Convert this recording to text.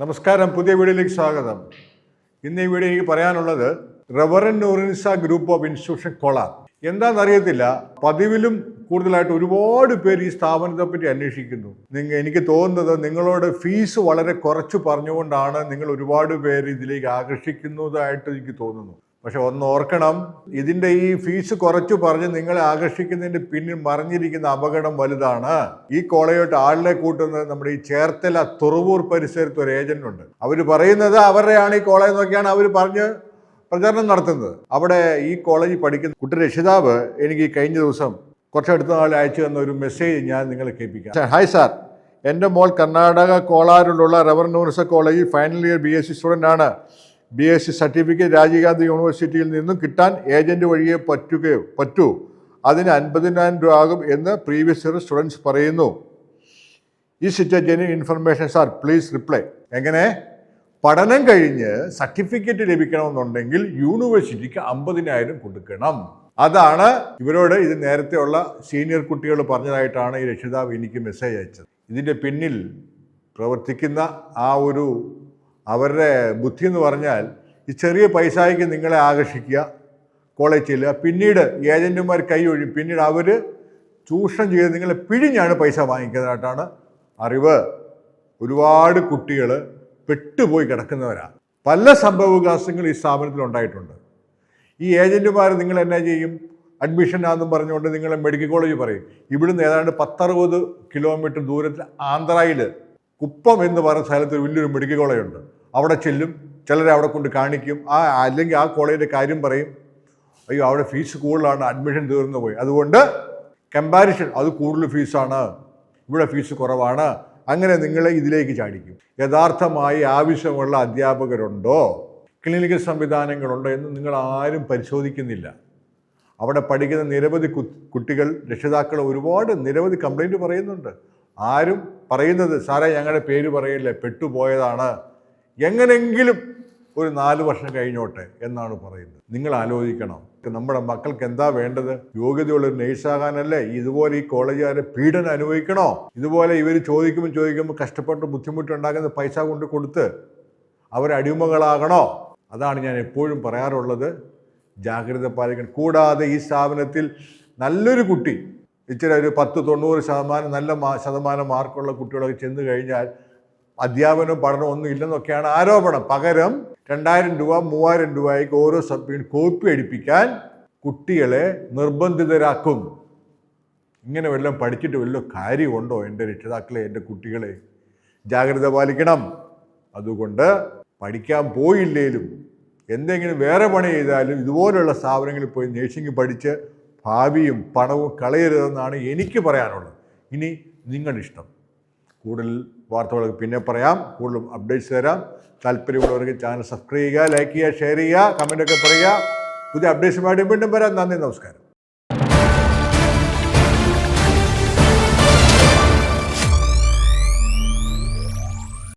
നമസ്കാരം പുതിയ വീഡിയോയിലേക്ക് സ്വാഗതം. ഇന്ന് ഈ വീഡിയോ എനിക്ക് പറയാനുള്ളത് റവറൻ നൂറിൻസ ഗ്രൂപ്പ് ഓഫ് ഇൻസ്റ്റിറ്റ്യൂഷൻ കൊള എന്താണെന്നറിയത്തില്ല പതിവിലും കൂടുതലായിട്ട് ഒരുപാട് പേര് ഈ സ്ഥാപനത്തെ പറ്റി അന്വേഷിക്കുന്നു. നിങ്ങൾ എനിക്ക് തോന്നുന്നത് നിങ്ങളോട് ഫീസ് വളരെ കുറച്ച് പറഞ്ഞുകൊണ്ടാണ് നിങ്ങൾ ഒരുപാട് പേര് ഇതിലേക്ക് ആകർഷിക്കുന്നതായിട്ട് എനിക്ക് തോന്നുന്നു. പക്ഷെ ഒന്ന് ഓർക്കണം ഇതിന്റെ ഈ ഫീസ് കുറച്ചു പറഞ്ഞ് നിങ്ങളെ ആകർഷിക്കുന്നതിന്റെ പിന്നിൽ മറിഞ്ഞിരിക്കുന്ന അപകടം വലുതാണ്. ഈ കോളേജോട്ട് ആളിനെ കൂട്ടുന്നത് നമ്മുടെ ഈ ചേർത്തല തുറവൂർ പരിസരത്ത് ഒരു ഏജന്റ് ഉണ്ട്. അവർ പറയുന്നത് അവരുടെയാണ് ഈ കോളേജ് നോക്കിയാണ് അവർ പറഞ്ഞ് പ്രചാരണം നടത്തുന്നത്. അവിടെ ഈ കോളേജിൽ പഠിക്കുന്ന കുട്ടി രക്ഷിതാവ് എനിക്ക് കഴിഞ്ഞ ദിവസം കുറച്ചടുത്ത നാളിൽ അയച്ചു തന്ന ഒരു മെസ്സേജ് ഞാൻ നിങ്ങളെ കേൾപ്പിക്കാം. ഹായ് സാർ എന്റെ മോൾ കർണാടക കോളാറിലുള്ള റവർ നൂർസ കോളേജിൽ final year B S C student ആണ്. B S C certificate Rajiv Gandhi യൂണിവേഴ്സിറ്റിയിൽ നിന്നും കിട്ടാൻ ഏജന്റ് വഴിയെ പറ്റുകയോ പറ്റൂ. അതിന് അൻപതിനായിരം രൂപ ആകും എന്ന് പ്രീവിയസ് ഇയർ സ്റ്റുഡൻസ് പറയുന്നു. ഈ sit genuine information sir please reply എങ്ങനെ? പഠനം കഴിഞ്ഞ് സർട്ടിഫിക്കറ്റ് ലഭിക്കണമെന്നുണ്ടെങ്കിൽ യൂണിവേഴ്സിറ്റിക്ക് അമ്പതിനായിരം കൊടുക്കണം. അതാണ് ഇവരോട് ഇത് നേരത്തെയുള്ള സീനിയർ കുട്ടികൾ പറഞ്ഞതായിട്ടാണ് ഈ രക്ഷിതാവ് എനിക്ക് മെസ്സേജ് അയച്ചത്. ഇതിന്റെ പിന്നിൽ പ്രവർത്തിക്കുന്ന ആ ഒരു അവരുടെ ബുദ്ധി എന്ന് പറഞ്ഞാൽ ഈ ചെറിയ പൈസയ്ക്ക് നിങ്ങളെ ആകർഷിക്കുക കോളേജ് ചെല്ലുക പിന്നീട് ഏജന്റുമാർ കൈ ഒഴിയും പിന്നീട് അവർ ചൂഷണം ചെയ്ത് നിങ്ങളെ പിഴിഞ്ഞാണ് പൈസ വാങ്ങിക്കുന്നതായിട്ടാണ് അറിവ്. ഒരുപാട് കുട്ടികൾ പെട്ടുപോയി കിടക്കുന്നവരാണ് പല സംഭവവികാസങ്ങളും ഈ സ്ഥാപനത്തിൽ ഉണ്ടായിട്ടുണ്ട്. ഈ ഏജന്റുമാർ നിങ്ങൾ എന്നെ ചെയ്യും? അഡ്മിഷൻ ആണെന്നും പറഞ്ഞുകൊണ്ട് നിങ്ങളെ മെഡിക്കൽ കോളേജ് പറയും. ഇവിടുന്ന് ഏതാണ്ട് പത്തറുപത് കിലോമീറ്റർ ദൂരത്തിൽ ആന്ധ്രയിൽ കുപ്പം എന്ന് പറയുന്ന സ്ഥലത്ത് വലിയൊരു മെഡിക്കൽ കോളേജ് ഉണ്ട്. അവിടെ ചെല്ലും ചിലരെ അവിടെ കൊണ്ട് കാണിക്കും. ആ അല്ലെങ്കിൽ ആ കോളേജിന്റെ കാര്യം പറയും അയ്യോ അവിടെ ഫീസ് കൂടുതലാണ് അഡ്മിഷൻ തീർന്നു പോയി. അതുകൊണ്ട് കമ്പാരിഷൻ അത് കൂടുതൽ ഫീസാണ് ഇവിടെ ഫീസ് കുറവാണ് അങ്ങനെ നിങ്ങളെ ഇതിലേക്ക് ചാടിക്കും. യഥാർത്ഥമായി ആവശ്യമുള്ള അധ്യാപകരുണ്ടോ? ക്ലിനിക്കൽ സംവിധാനങ്ങളുണ്ടോ എന്ന് നിങ്ങൾ ആരും പരിശോധിക്കുന്നില്ല. അവിടെ പഠിക്കുന്ന നിരവധി കുട്ടികൾ രക്ഷിതാക്കൾ ഒരുപാട് നിരവധി കംപ്ലൈന്റ് പറയുന്നുണ്ട്. ആരും പറയുന്നത് സാറേ ഞങ്ങളുടെ പേര് പറയില്ലേ പെട്ടുപോയതാണ്. എങ്ങനെങ്കിലും ഒരു നാല് വർഷം കഴിഞ്ഞോട്ടെ എന്നാണ് പറയുന്നത്. നിങ്ങൾ ആലോചിക്കണം. നമ്മുടെ മക്കൾക്ക് എന്താ വേണ്ടത്? യോഗ്യതയുള്ള നേഴ്സാകാനല്ലേ ഇതുപോലെ ഈ കോളേജുകാരെ പീഡനം അനുഭവിക്കണോ? ഇതുപോലെ ഇവർ ചോദിക്കുമ്പോൾ ചോദിക്കുമ്പോൾ കഷ്ടപ്പെട്ട് ബുദ്ധിമുട്ടുണ്ടാക്കുന്ന പൈസ കൊണ്ട് കൊടുത്ത് അടിമകളാകണോ? അതാണ് ഞാൻ എപ്പോഴും പറയാറുള്ളത്. ജാഗ്രത പാലിക്കണം. കൂടാതെ ഈ സ്ഥാപനത്തിൽ നല്ലൊരു കുട്ടി ഇച്ചിരി ഒരു പത്ത് തൊണ്ണൂറ് ശതമാനം നല്ല ശതമാനം മാർക്കുള്ള കുട്ടികളൊക്കെ ചെന്ന് കഴിഞ്ഞാൽ അധ്യാപനവും പഠനവും ഒന്നും ഇല്ലെന്നൊക്കെയാണ് ആരോപണം. പകരം രണ്ടായിരം രൂപ മൂവായിരം രൂപയ്ക്ക് ഓരോ സബ്ജക്റ്റിന് കോപ്പി അടിപ്പിക്കാൻ കുട്ടികളെ നിർബന്ധിതരാക്കും. ഇങ്ങനെ വല്ലതും പഠിച്ചിട്ട് വല്ല കാര്യമുണ്ടോ എന്റെ രക്ഷിതാക്കളെ എന്റെ കുട്ടികളെ? ജാഗ്രത പാലിക്കണം. അതുകൊണ്ട് പഠിക്കാൻ പോയില്ലേലും എന്തെങ്കിലും വേറെ പണി ചെയ്താലും ഇതുപോലുള്ള സ്ഥാപനങ്ങളിൽ പോയി നേഴ്സിംഗ് പഠിച്ച് ഭാവിയും പണവും കളയരുതെന്നാണ് എനിക്ക് പറയാനുള്ളത്. ഇനി നിങ്ങളുടെ ഇഷ്ടം കൂടുതൽ വാർത്തകളൊക്കെ പിന്നെ പറയാം. കൂടുതലും അപ്ഡേറ്റ്സ് തരാം. താല്പര്യമുള്ളവർക്ക് ചാനൽ സബ്സ്ക്രൈബ് ചെയ്യുക ലൈക്ക് ചെയ്യുക ഷെയർ ചെയ്യുക കമന്റൊക്കെ പറയുക. പുതിയ അപ്ഡേറ്റ്സുമായിട്ട് വീണ്ടും വരാം. നന്ദി നമസ്കാരം.